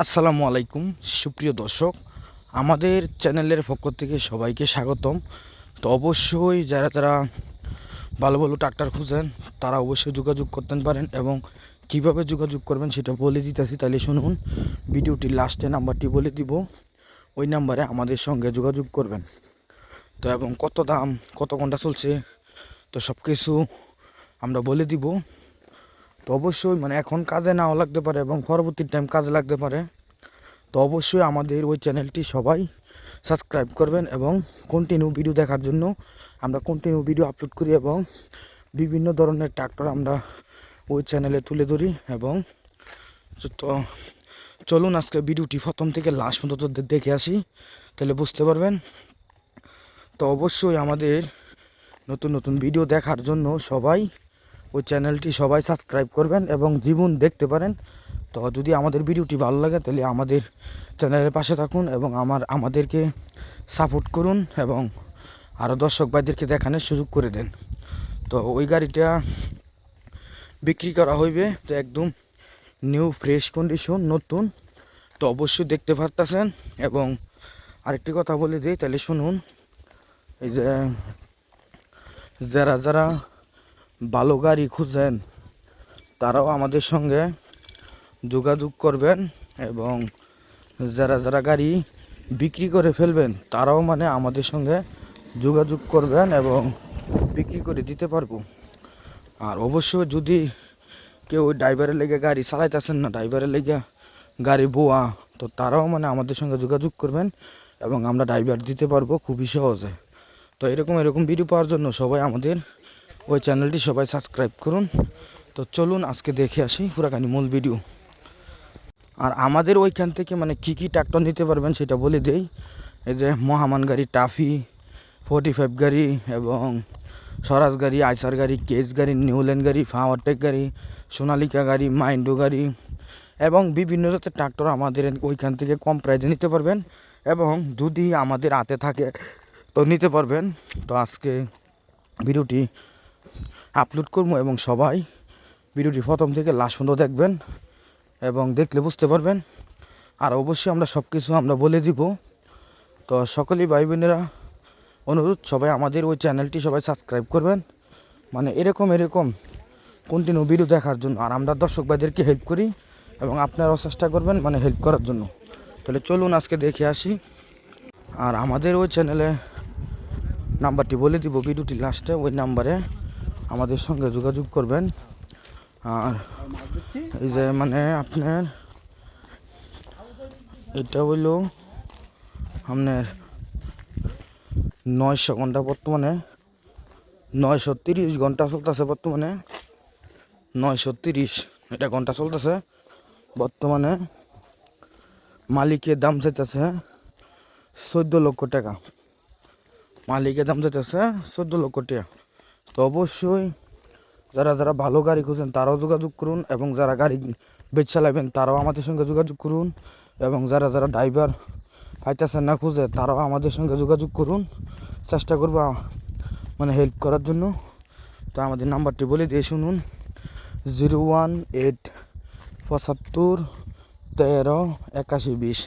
আসসালামু আলাইকুম। সুপ্রিয় দর্শক, আমাদের চ্যানেলের পক্ষ থেকে সবাইকে স্বাগতম। তো অবশ্যই যারা তারা ভালো ভালো ট্রাক্টর খুঁজেন, তারা অবশ্যই যোগাযোগ করতে পারেন এবং কীভাবে যোগাযোগ করবেন সেটা বলে দিতেছি। তাহলে শুনুন ভিডিওটির লাস্টে নাম্বারটি বলে দিব। ওই নাম্বারে আমাদের সঙ্গে যোগাযোগ করবেন। তো এবং কত দাম, কত ঘণ্টা চলছে, তো সব কিছু আমরা বলে দিব। তো অবশ্যই মানে এখন কাজে নাও লাগতে পারে এবং পরবর্তী টাইম কাজে লাগতে পারে। তো অবশ্যই আমাদের ওই চ্যানেলটি সবাই সাবস্ক্রাইব করবেন এবং কন্টিনিউ ভিডিও দেখার জন্য আমরা কন্টিনিউ ভিডিও আপলোড করি এবং বিভিন্ন ধরনের ট্রাক্টর আমরা ওই চ্যানেলে তুলে ধরি এবং তো চলুন আজকে ভিডিওটি প্রথম থেকে লাস্ট পর্যন্ত দেখে আসি, তাহলে বুঝতে পারবেন। তো অবশ্যই আমাদের নতুন নতুন ভিডিও দেখার জন্য সবাই ওই চ্যানেলটি সবাই সাবস্ক্রাইব করবেন এবং জীবন দেখতে পারেন। তো যদি আমাদের ভিডিওটি ভালো লাগে, তাহলে আমাদের চ্যানেলের পাশে থাকুন এবং আমার, আমাদেরকে সাপোর্ট করুন এবং আরও দর্শক ভাইদেরকে দেখানোর সুযোগ করে দেন। তো ওই গাড়িটা বিক্রি করা হইবে, তো একদম নিউ ফ্রেশ কন্ডিশন নতুন। তো অবশ্যই দেখতে পারতেছেন এবং আরেকটি কথা বলে দিই, তাহলে শুনুন। এই যে, যারা যারা ভালো গাড়ি খুঁজেন, তারাও আমাদের সঙ্গে যোগাযোগ করবেন এবং যারা যারা গাড়ি বিক্রি করে ফেলবেন, তারাও মানে আমাদের সঙ্গে যোগাযোগ করবেন এবং বিক্রি করে দিতে পারব। আর অবশ্যই যদি কেউ ড্রাইভারের লেগে গাড়ি চালাইতেছেন না, ড্রাইভারের লেগে গাড়ি বোয়া, তো তারাও মানে আমাদের সঙ্গে যোগাযোগ করবেন এবং আমরা ড্রাইভার দিতে পারব খুবই সহজে। তো এরকম এরকম ভিডিও পাওয়ার জন্য সবাই আমাদের ওই চ্যানেলটি সবাই সাবস্ক্রাইব করুন। তো চলুন আজকে দেখে আসি পুরাকানি মূল ভিডিও। আর আমাদের ওইখান থেকে মানে কী কী ট্রাক্টর নিতে পারবেন সেটা বলে দেই। এই যে মহামান গাড়ি, টাফি ফোর্টি ফাইভ গাড়ি এবং স্বরাজ গাড়ি, আইসার গাড়ি, কেস গাড়ি, নিউল্যান্ড গাড়ি, ফাওয়ারটেক গাড়ি, সোনালিকা গাড়ি, মাইন্ডো গাড়ি এবং বিভিন্ন জাতের ট্রাক্টর আমাদের ওইখান থেকে কম প্রাইজে নিতে পারবেন এবং যদি আমাদের হাতে থাকে তো নিতে পারবেন। তো আজকে ভিডিওটি আপলোড করব এবং সবাই ভিডিওটি প্রথম থেকে লাস্ট পর্যন্ত দেখবেন এবং দেখলে বুঝতে পারবেন। আর অবশ্যই আমরা সব কিছু আমরা বলে দিব। তো সকলেই ভাই বোনেরা, অনুরোধ, সবাই আমাদের ওই চ্যানেলটি সবাই সাবস্ক্রাইব করবেন। মানে এরকম এরকম কন্টিনিউ ভিডিও দেখার জন্য। আর আমরা দর্শক ভাইদেরকে হেল্প করি এবং আপনারাও চেষ্টা করবেন মানে হেল্প করার জন্য। তাহলে চলুন আজকে দেখে আসি। আর আমাদের ওই চ্যানেলে নাম্বারটি বলে দিব ভিডিওটি লাস্টে ওই নাম্বারে আমাদের সঙ্গে যোগাযোগ করবেন। আর এই যে মানে আপনার, এটা হইল আপনার নয়শো ঘণ্টা বর্তমানে, নয়শো তিরিশ ঘণ্টা চলতেছে বর্তমানে, নয়শো তিরিশ এটা ঘণ্টা চলতেছে। বর্তমানে মালিকের দাম চাইতেছে চোদ্দ লক্ষ টাকা। মালিকের দাম চাইতেছে চোদ্দ লক্ষ টাকা। তো অবশ্যই যারা যারা ভালো গাড়ি খুঁজেন তারাও যোগাযোগ করুন এবং যারা গাড়ি বেচা চালাবেন তারাও আমাদের সঙ্গে যোগাযোগ করুন এবং যারা যারা ড্রাইভার পাইতেছেন না খুঁজে তারাও আমাদের সঙ্গে যোগাযোগ করুন। চেষ্টা করব মানে হেল্প করার জন্য। তো আমাদের নাম্বারটি বলে দিয়ে শুনুন। জিরো ওয়ান এইট পঁচাত্তর তেরো একাশি বিশ।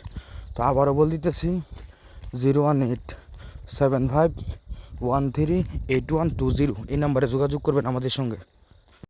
তো আবারও বলে দিতেছি, zero one eight seven five one three eight one two zero এই নাম্বারে যোগাযোগ করবেন আমাদের সঙ্গে।